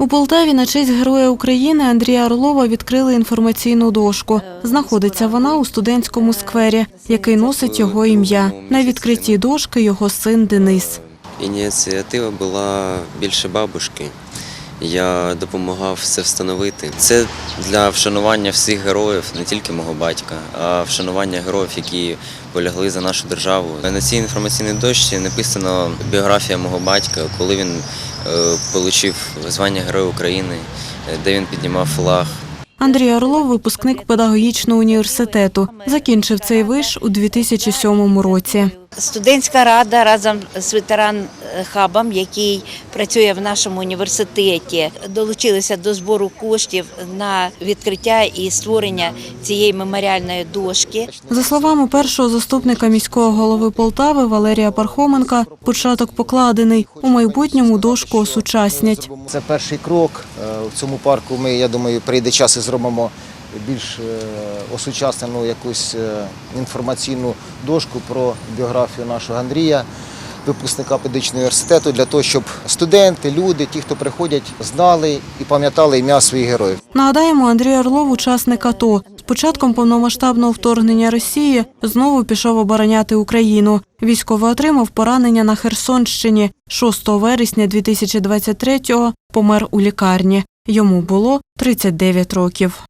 У Полтаві на честь Героя України Андрія Орлова відкрили інформаційну дошку. Знаходиться вона у студентському сквері, який носить його ім'я. На відкритті дошки його син Денис. Ініціатива була більше бабушки. Я допомагав все встановити. Це для вшанування всіх героїв, не тільки мого батька, а вшанування героїв, які полягли за нашу державу. На цій інформаційній дошці написано біографія мого батька, коли він отримав звання Героя України, е, де він піднімав флаг. Андрій Орлов – випускник педагогічного університету. Закінчив цей виш у 2007 році. Студентська рада разом з ветеран хабом, який працює в нашому університеті, долучилися до збору коштів на відкриття і створення цієї меморіальної дошки. За словами першого заступника міського голови Полтави Валерія Пархоменка, початок покладений. У майбутньому дошку осучаснять. Це перший крок. Е, В цьому парку ми, я думаю, прийде час і зробимо більш е, осучаснену якусь е, інформаційну дошку про біографію нашого Андрія, випускника педагогічного університету, для того, щоб студенти, люди, ті, хто приходять, знали і пам'ятали ім'я своїх героїв. Нагадаємо, Андрій Орлов – учасник АТО. З початком повномасштабного вторгнення Росії знову пішов обороняти Україну. Військовий отримав поранення на Херсонщині. 6 вересня 2023-го помер у лікарні. Йому було 39 років.